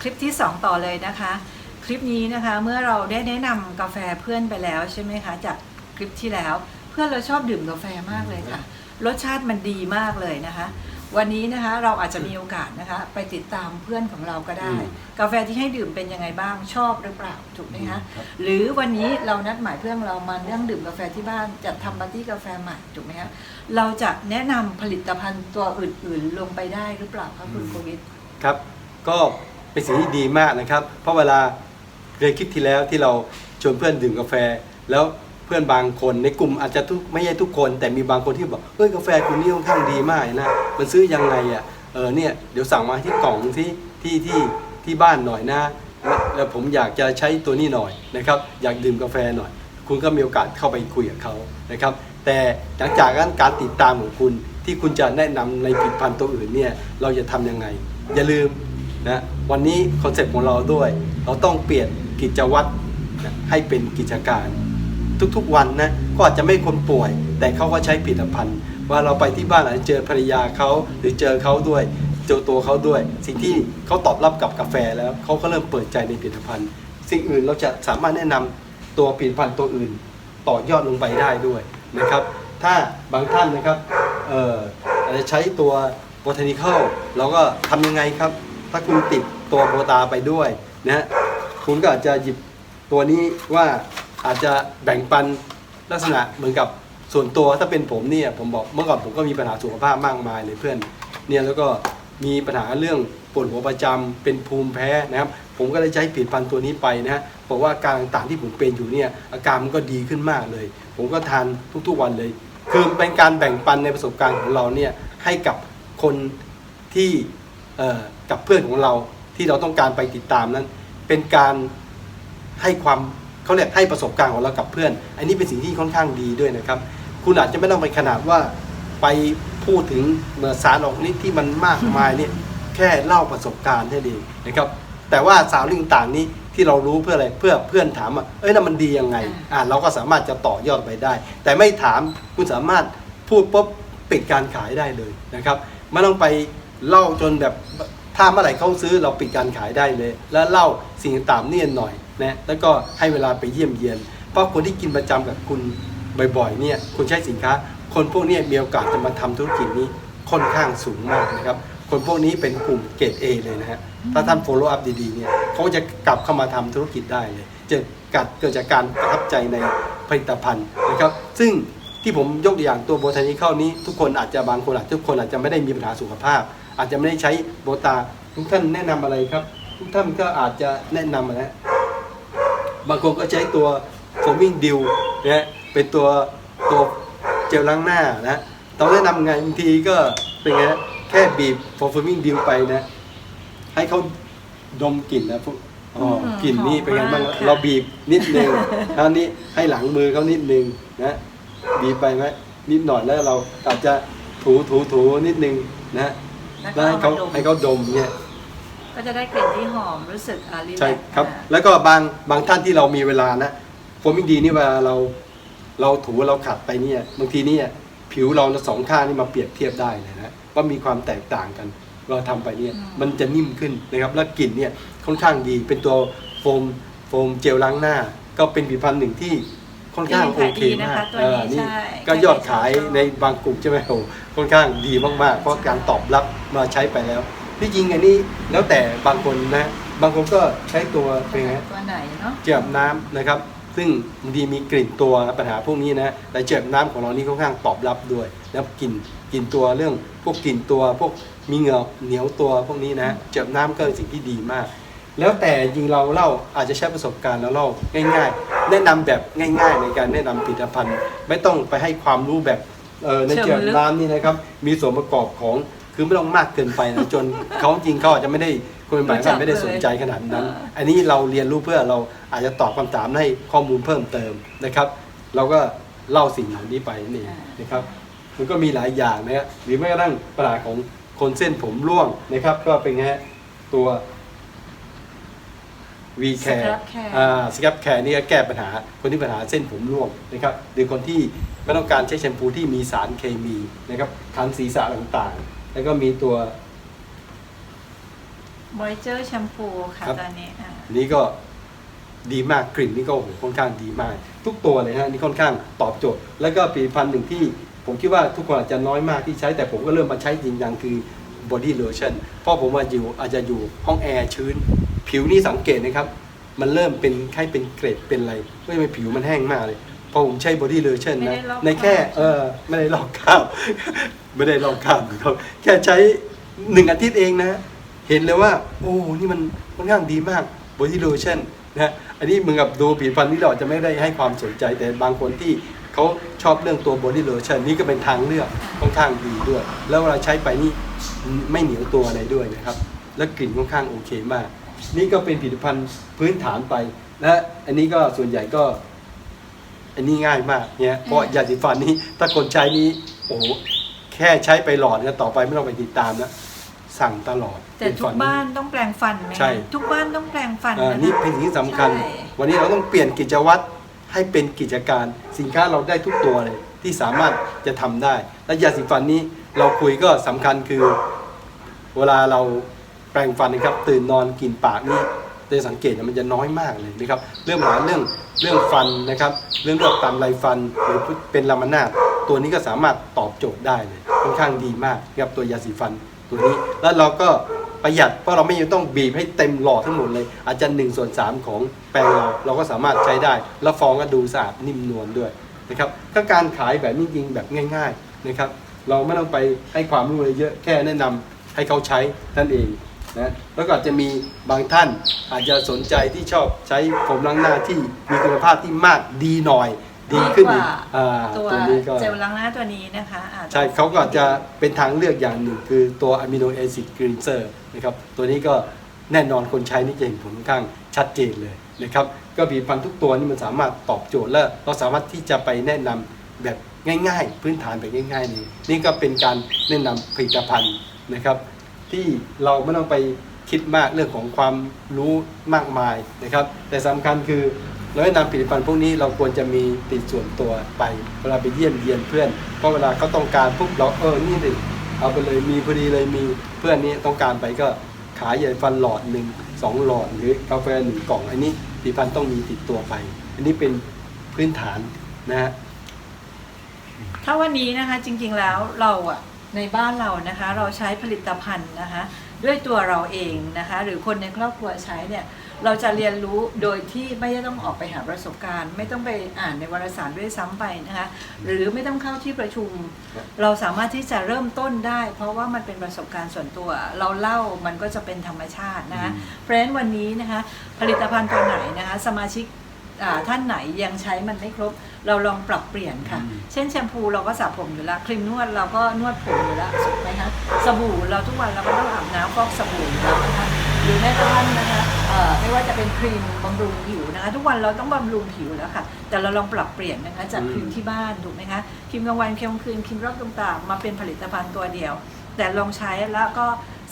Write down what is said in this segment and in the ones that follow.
คลิปที่ 2 ต่อเลยนะคะ คลิปนี้นะคะเมื่อเราได้แนะนำกาแฟเพื่อนไปแล้วใช่ไหมคะจากคลิปที่แล้ว เพื่อนเราชอบดื่มกาแฟมากเลยค่ะ รสชาติมันดีมากเลยนะคะ วันนี้นะคะเราอาจจะมีโอกาสนะคะ ไปติดตามเพื่อนของเราก็ได้อืมกาแฟที่ให้ดื่มเป็นยังไงบ้างชอบหรือเปล่าถูกไหมคะครับหรือวันนี้เรานัดหมายเพื่อนเรามานั่งดื่มกาแฟที่บ้านจัดทำปาร์ตี้กาแฟใหม่ถูกไหมคะเราจะแนะนำผลิตภัณฑ์ตัวอื่นๆ ลงไปได้หรือเปล่าคะคุณโควิดครับก็ เป็นสิ่งที่ดีมากนะครับ เพราะเวลาเคยคลิปที่แล้วที่เราชวนเพื่อนดื่มกาแฟ แล้วเพื่อนบางคนในกลุ่มอาจจะทุกไม่ใช่ทุกคน แต่มีบางคนที่บอกเฮ้ยกาแฟคุณนี่ค่อนข้างดีมากนะมันซื้อยังไงอะเออเนี่ยเดี๋ยวสั่งมาที่กล่องที่ที่ที่ที่บ้านหน่อยนะแล้วผมอยากจะใช้ตัวนี้หน่อยนะครับ อยากดื่มกาแฟหน่อย คุณก็มีโอกาสเข้าไปคุยกับเขานะครับ แต่หลังจากนั้นการติดตามของคุณที่คุณจะแนะนำในผลิตภัณฑ์ตัวอื่นเนี่ยเราจะทำยังไง อย่าลืม นะวันนี้คอนเซ็ปต์ของเราด้วย เราต้องเปลี่ยนกิจวัตรนะให้เป็นกิจการ ทุกๆวันนะก็อาจจะไม่คนป่วย แต่เขาก็ใช้ผลิตภัณฑ์ ว่าเราไปที่บ้านอาจจะเจอภรรยาเขาหรือเจอเขาด้วยเจอตัวเขาด้วย สิ่งที่เขาตอบรับกับกาแฟแล้วเขาก็เริ่มเปิดใจในผลิตภัณฑ์ สิ่งอื่นเราจะสามารถแนะนำตัวผลิตภัณฑ์ตัวอื่น ต่อยอดลงไปได้ด้วยนะครับ ถ้าบางท่านนะครับเอ่ออาจจะใช้ตัว botanical เราก็ทำยังไงครับ ถ้าคุณติดตัวโบตาไปด้วยนะฮะคุณก็อาจจะหยิบตัวนี้ว่าอาจจะแบ่งปันลักษณะเหมือนกับส่วนตัวถ้าเป็นผมเนี่ยผมบอกเมื่อก่อนผมก็มีปัญหาสุขภาพมากมายเลยเพื่อนเนี่ยแล้วก็มีปัญหาเรื่องปวดหัวประจำเป็นภูมิแพ้นะครับ ผมก็เลยใช้ผลิตภัณฑ์ตัวนี้ไปนะฮะบอกว่าอาการต่างๆที่ผมเป็นอยู่เนี่ยอาการมันก็ดีขึ้นมากเลย ผมก็ทานทุกๆวันเลย คือเป็นการแบ่งปันในประสบการณ์ของเราเนี่ยให้กับคนที่ กับเพื่อนของเราที่เราต้องการไปติดตามนั้น เป็นการให้ความเขาเรียกให้ประสบการณ์ของเรากับเพื่อน อันนี้เป็นสิ่งที่ค่อนข้างดีด้วยนะครับ คุณอาจจะไม่ต้องไปขนาดว่าไปพูดถึงเมื่อสารออกฤทธิ์ที่มันมากมายเนี่ยแค่เล่าประสบการณ์แค่ดีนะครับ แต่ว่าสารเรื่องต่างๆนี้ที่เรารู้เพื่ออะไรเพื่อเพื่อนถามว่าเอ้ยนั่นมันดียังไงอ่าเราก็สามารถจะต่อยอดไปได้ แต่ไม่ถามคุณสามารถพูดปุ๊บปิดการขายได้เลยนะครับไม่ต้องไป เล่าจนแบบถ้าเมื่อไหร่เขาซื้อเราปิดการขายได้เลย แล้วเล่าสิ่งต่างๆเนี่ยหน่อยนะแล้วก็ให้เวลาไปเยี่ยมเยียน เพราะคนที่กินประจำกับคุณบ่อยๆเนี่ยคุณใช้สินค้า คนพวกนี้มีโอกาสจะมาทำธุรกิจนี้ค่อนข้างสูงมากนะครับคนพวกนี้เป็นกลุ่มเกรด A เลยนะฮะถ้าท่าน follow up ดีๆเนี่ยเขาจะกลับเข้ามาทำธุรกิจได้เลยจะกัดเกิดจากการประทับใจในผลิตภัณฑ์นะครับซึ่งที่ผมยกตัวอย่างตัวโบทานิเข้านี้ทุกคนอาจจะบางคนอาจทุกคนอาจจะไม่ได้มีปัญหาสุขภาพ อาจจะไม่ได้ใช้โบตา ทุกท่านแนะนำอะไรครับ ทุกท่านก็อาจจะแนะนำนะฮะบางคนก็ใช้ตัวโฟมิงดิวนะเป็นตัวตัวเจลล้างหน้านะต้องแนะนำไงบางทีก็เป็นไงแค่บีบโฟมิงดิวไปนะ ให้เขาดมกลิ่นนะพวกอ๋ออืมกลิ่นนี่เป็นไงบ้างหอมมากค่ะเราบีบนิดนึงแล้วนี้ให้หลังมือเขานิดนึงนะบีบไปไหมนิดหน่อยแล้วเราอาจจะถูถูถูนิดนึงนะ แล้วแล้วก็ให้เอาเขามาดมให้เขาดมเนี่ยก็จะได้กลิ่นที่หอมรู้สึกอ่ารีแลใช่กซ์ครับ อ่า แล้วก็บางบางท่านที่เรามีเวลานะโฟมิงดีนี่เวลาเราเราถูเราขัดไปเนี่ยบางทีเนี่ยผิวเราสองข้างนี่มาเปรียบเทียบได้เลยนะว่ามีความแตกต่างกัน เราทำไปเนี่ยมันจะนิ่มขึ้นนะครับแล้วกลิ่นเนี่ยค่อนข้างดีเป็นตัวโฟมโฟมเจลล้างหน้า ก็เป็นผลิตภัณฑ์หนึ่งที่ ค่อนข้างโอเคมากตัวนี้นี่ใช่ก็ยอดขายในบางกลุ่มใช่ไหมโอ้ค่อนข้างดีมากๆ เพราะการตอบรับมาใช้ไปแล้วที่จริงอันนี้แล้วแต่บางคนนะ บางคนก็ใช้ตัวเป็นไงตัวไหนเนาะเจือบน้ำนะครับ ซึ่งบางทีมีกลิ่นตัวปัญหาพวกนี้นะแต่เจือบน้ำของเรานี่ค่อนข้างตอบรับด้วยแล้วกลิ่นกลิ่นตัวเรื่องพวกกลิ่นตัวพวกมีเหงือกเหนียวตัวพวกนี้นะเจือบน้ำก็เป็นสิ่งที่ดีมาก แล้วแต่จริงเราเล่าอาจจะใช้ประสบการณ์แล้วเล่าง่าย ๆ แนะนำแบบง่าย ๆ ในการแนะนำผลิตภัณฑ์ ไม่ต้องไปให้ความรู้แบบเออในเจือบน้ำนี่นะครับ มีส่วนประกอบของคือไม่ต้องมากเกินไปนะจนเขาจริงเขาอาจจะไม่ได้คนเป็นหมายไม่ได้สนใจขนาดนั้น อันนี้เราเรียนรู้เพื่อเราอาจจะตอบคำถามให้ข้อมูลเพิ่มเติมนะครับ เราก็เล่าสิ่งเหล่านี้ไปนี่นะครับมันก็มีหลายอย่างนะครับหรือแม้กระทั่งปัญหาของคนเส้นผมร่วงนะครับ ก็เป็นไงฮะตัว V care Scalp care อ่าสครับแคร์นี่ก็แก้ปัญหาคนที่ปัญหาเส้นผมร่วงนะครับหรือคนที่ไม่ต้องการใช้แชมพูที่มีสารเคมีนะครับคันศีรษะต่างๆ แล้วก็มีตัว มอยเจอร์แชมพูค่ะครับ ตอนนี้อ่าอันนี้ก็ดีมากกลิ่นนี่ก็โอ้โหค่อนข้างดีมาก ทุกตัวเลยฮะนี่ค่อนข้างตอบโจทย์ แล้วก็ผลิตภัณฑ์หนึ่งที่ผมคิดว่าทุกคนอาจจะน้อยมากที่ใช้แต่ผมก็เริ่มมาใช้จริงจังคือ body lotion เพราะผมว่าอยู่อาจจะอยู่ห้องแอร์ชื้น ผิวนี่สังเกตนะครับ มันเริ่มเป็นไข้เป็นเกร็ดเป็นอะไรเฮ้ยทำไมผิวมันแห้งมากเลยพอผมใช้ body lotion ไม่นะได้ลอกในแค่คราบเออไม่ได้ลอกข้าวไม่ได้ลอกข้าวครับแค่ใช้หนึ่งอาทิตย์เองนะ เห็นเลยว่า โอ้นี่มันค่อนข้างดีมาก body lotion นะฮะอันนี้มึงกับดูผลิตภัณฑ์ที่เราอาจจะไม่ได้ให้ความสนใจแต่บางคนที่เขาชอบเรื่องตัว body lotion นี่ก็เป็นทางเลือกค่อนข้างดีด้วย แล้วเวลาใช้ไปนี่ไม่เหนียวตัวอะไรด้วยนะครับ และกลิ่นค่อนข้างโอเคมาก นี่ก็เป็นผลิตภัณฑ์พื้นฐานไป และอันนี้ก็ส่วนใหญ่ก็ อันนี้ง่ายมากเนี่ยเพราะยาสีฟันนี้ ถ้าคนใช้นี้โอ้โหแค่ใช้ไปหลอดเนี่ยต่อไปไม่ต้องไปติดตามนะสั่งตลอดแต่ทุกบ้านต้องแปลงฟันไหมใช่ ทุกบ้านต้องแปลงฟันอ่าะคะนี่เป็นสิ่งที่สำคัญ ใช่วันนี้เราต้องเปลี่ยนกิจวัตรให้เป็นกิจการสินค้าเราได้ทุกตัวเลย ที่สามารถจะทำได้ และยาสีฟันนี้เราคุยก็สำคัญคือ เวลาเรา แปรงฟันนะครับตื่นนอนกินปากนี่จะสังเกตนะมันจะน้อยมากเลยนะครับเรื่องปัญหาเรื่องเรื่องฟันนะครับ เรื่องโรคตามไรฟันหรือเป็นลามานาดตัวนี้ก็สามารถตอบโจทย์ได้เลยค่อนข้างดีมากนะครับตัวยาสีฟันตัวนี้ แล้วเราก็ประหยัดเพราะเราไม่ยังต้องบีบให้เต็มหลอดทั้งหมดเลย อาจจะ1ส่วน3ของแปรงเราเราก็สามารถใช้ได้ แล้วฟองก็ดูสะอาดนิ่มนวลด้วยนะครับก็การขายแบบนี้จริงๆแบบง่าย ๆนะครับ เราไม่ต้องไปให้ความรู้อะไรเยอะแค่แนะนำให้เขาใช้นั่นเอง นะแล้วก็อาจจะมีบางท่านอาจจะสนใจที่ชอบใช้ผมล้างหน้าที่มีคุณภาพที่มากดีหน่อย ดีขึ้นอีกอ่าตัวตัวนี้ก็เจลล้างหน้าตัวนี้นะคะอาจจะใช่เขาก็อาจจะเป็นทางเลือกอย่างหนึ่ง คือตัวอะมิโนแอซิดกรีนเซอร์นะครับตัวนี้ก็แน่นอนคนใช้นี่จะเห็นผลค่อนข้างชัดเจนเลยนะครับก็ผลิตภัณฑ์ทุกตัวนี่มันสามารถตอบโจทย์และเราสามารถที่จะไปแนะนำแบบง่าย ๆ พื้นฐานแบบง่ายๆนี่นี่ก็เป็นการแนะนำผลิตภัณฑ์นะครับ ที่เราไม่ต้องไปคิดมากเรื่องของความรู้มากมายนะครับ แต่สำคัญคือเราแนะนำผลิตภัณฑ์พวกนี้เราควรจะมีติดส่วนตัวไป เวลาไปเยี่ยมเยียนเพื่อนเพราะเวลาเขาต้องการปุ๊บเราเออนี่ดิเอาไปเลยมีพอดีเลยมีเพื่อนนี้ต้องการไปก็ขายใหญ่ฟันหลอดหนึ่งสองหลอดหรือกาแฟหนึ่งกล่องอันนี้ผลิตภัณฑ์ต้องมีติดตัวไป อันนี้เป็นพื้นฐานนะฮะถ้าวันนี้นะคะจริงๆแล้วเราอะ ในบ้านเรานะคะเราใช้ผลิตภัณฑ์นะคะด้วยตัวเราเองนะคะหรือคนในครอบครัวใช้เนี่ยเราจะเรียนรู้โดยที่ไม่ต้องออกไปหาประสบการณ์ ไม่ต้องไปอ่านในวารสารด้วยซ้ำไปนะคะหรือไม่ต้องเข้าที่ประชุมครับเราสามารถที่จะเริ่มต้นได้ เพราะว่ามันเป็นประสบการณ์ส่วนตัว เราเล่ามันก็จะเป็นธรรมชาตินะคะอืมเพราะฉะนั้นวันนี้นะคะผลิตภัณฑ์ตัวไหนนะคะสมาชิกอ่า ท่านไหนยังใช้มันไม่ครบ เราลองปรับเปลี่ยนค่ะอืมเช่นแชมพูเราก็สระผมอยู่แล้วครีมนวดเราก็นวดผมอยู่แล้วถูกไหมคะสบู่เราทุกวันเราก็ต้องอาบน้ำฟอกสบู่อยู่แล้วนะคะหรือแม้กระทั่งนะคะเอ่อไม่ว่าจะเป็นครีมบำรุงผิวนะคะทุกวันเราต้องบำรุงผิวแล้วค่ะ แต่เราลองปรับเปลี่ยนนะคะจากอืมครีมที่บ้านถูกไหมคะครีมกลางวันครีมกลางคืนครีมรอบดวงตามาเป็นผลิตภัณฑ์ตัวเดียว แต่ลองใช้แล้วก็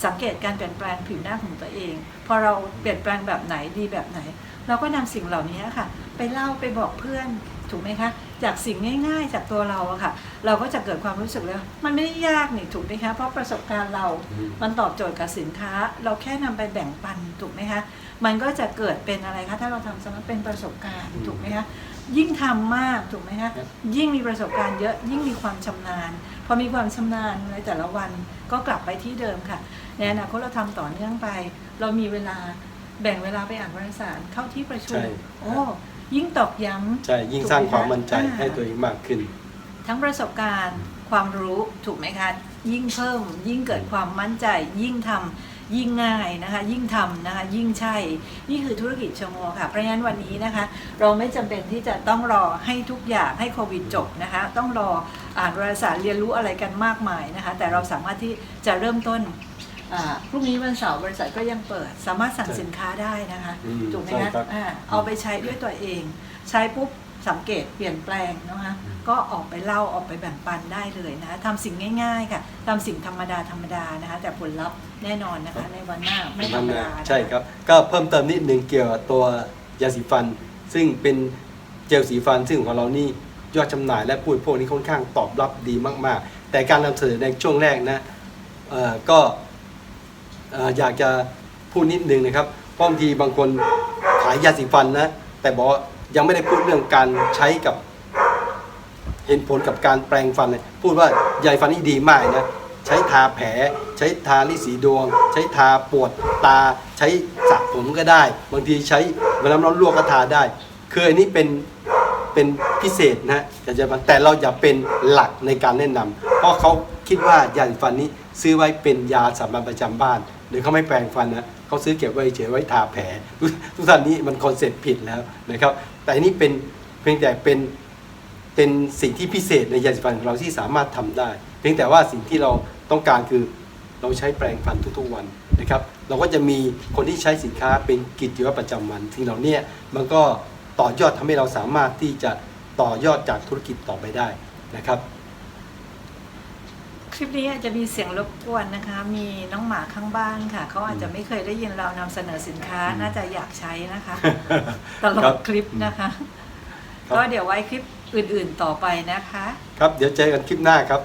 สังเกตการเปลี่ยนแปลงผิวหน้าของตัวเอง พอเราเปลี่ยนแปลงแบบไหนดีแบบไหน เราก็นำสิ่งเหล่านี้ค่ะ ไปเล่าไปบอกเพื่อนถูกไหมคะ จากสิ่งง่าย ๆ จากตัวเราอะค่ะ เราก็จะเกิดความรู้สึกเลยว่ามันไม่ได้ยากนี่ถูกไหมคะ เพราะประสบการณ์เราอืมมันตอบโจทย์กับสินค้า เราแค่นำไปแบ่งปันถูกไหมคะ มันก็จะเกิดเป็นอะไรคะ ถ้าเราทำสมมติเป็นประสบการณ์อืมถูกไหมคะ ยิ่งทำมากถูกไหมคะครับยิ่งมีประสบการณ์เยอะ ยิ่งมีความชำนาญ พอมีความชำนาญในแต่ละวันก็กลับไปที่เดิมค่ะ ในอนาคตเราทำต่อเนื่องไป เรามีเวลา แบ่งเวลาไปอ่านวารสารเข้าที่ประชุม ใช่ โอ้ยิ่งตอกย้ำใช่ยิ่งสร้างความมั่นใจถูกไหมคะให้ตัวเองมากขึ้น ทั้งประสบการณ์ความรู้ถูกไหมคะ ยิ่งเพิ่ม ยิ่งเกิดความมั่นใจ ยิ่งทำยิ่งง่ายนะคะ ยิ่งทำนะคะ ยิ่งใช่ นี่คือธุรกิจชโมค่ะ เพราะฉะนั้นวันนี้นะคะ เราไม่จำเป็นที่จะต้องรอให้ทุกอย่างให้โควิดจบนะคะ ต้องรออ่านวารสารเรียนรู้อะไรกันมากมายนะคะ แต่เราสามารถที่จะเริ่มต้น อ่าพรุ่งนี้วันเสาร์บริษัทก็ยังเปิด สามารถสั่งใช่สินค้าได้นะคะอืมถูกไหมใช่คะครับ อ่าเอาไปใช้ด้วยตัวเอง ใช้ปุ๊บสังเกตเปลี่ยนแปลงนะคะก็ออกไปเล่าออกไปแบ่งปันได้เลยนะคะทำสิ่งง่ายๆค่ะทำสิ่งธรรมดาธรรมดานะคะแต่ผลลัพธ์แน่นอนนะคะในวันหน้าไม่ธรรมดานะคะ ใช่ครับ ก็เพิ่มเติมนิดนึงเกี่ยวกับตัวยาสีฟัน ซึ่งเป็นเจลสีฟันซึ่งของเรานี่ยอดจำหน่ายและพูดพวกนี้ค่อนข้างตอบรับดีมาก ๆ แต่การนำเสนอในช่วงแรกนะเอ่อก็เอยากจะพูดนิดนึงนะครับเพราะบางทีบางคนขายยาสีฟันนะแต่บอกว่ายังไม่ได้พูดเรื่องการใช้กับ เห็นผลกับการแปลงฟันเลยพูดว่ายาฟันนี่ดีมากนะใช้ทาแผล ใช้ทาลิสีดวง ใช้ทาปวดตา ใช้สระผมก็ได้ บางทีใช้เวลาร้อนลวกก็ทาได้คืออันนี้เป็นเป็นพิเศษนะยาสีฟันแต่เราอย่าเป็นหลักในการแนะนำเพราะเขาคิดว่ายาสีฟันนี้ซื้อไว้เป็นยาสามัญประจำบ้าน หรือเขาไม่แปลงฟันนะเขาซื้อเก็บไว้เฉยไว้ทาแผลทุกท่านนี้มันคอนเซ็ปต์ผิดแล้วนะครับ แต่อันนี้เป็นเพียงแต่เป็นเป็นสิ่งที่พิเศษในยาสีฟันของเราที่สามารถทำได้ เพียงแต่ว่าสิ่งที่เราต้องการคือเราใช้แปรงฟันทุกๆวันนะครับ เราก็จะมีคนที่ใช้สินค้าเป็นกิจวัตรประจำวันสิ่งเหล่านี้มันก็ต่อยอดทำให้เราสามารถที่จะต่อยอดจากธุรกิจต่อไปได้นะครับ คลิปนี้อาจจะมีเสียงรบกวนนะคะ มีน้องหมาข้างบ้านค่ะ เขาอาจจะไม่เคยได้ยินเรานำเสนอสินค้า น่าจะอยากใช้นะคะ ตลอครัดบคลิปนะคะ ครับ ก็เดี๋ยวไว้คลิปอื่นๆต่อไปนะคะ ครับ เดี๋ยวเจอกันคลิปหน้าครับ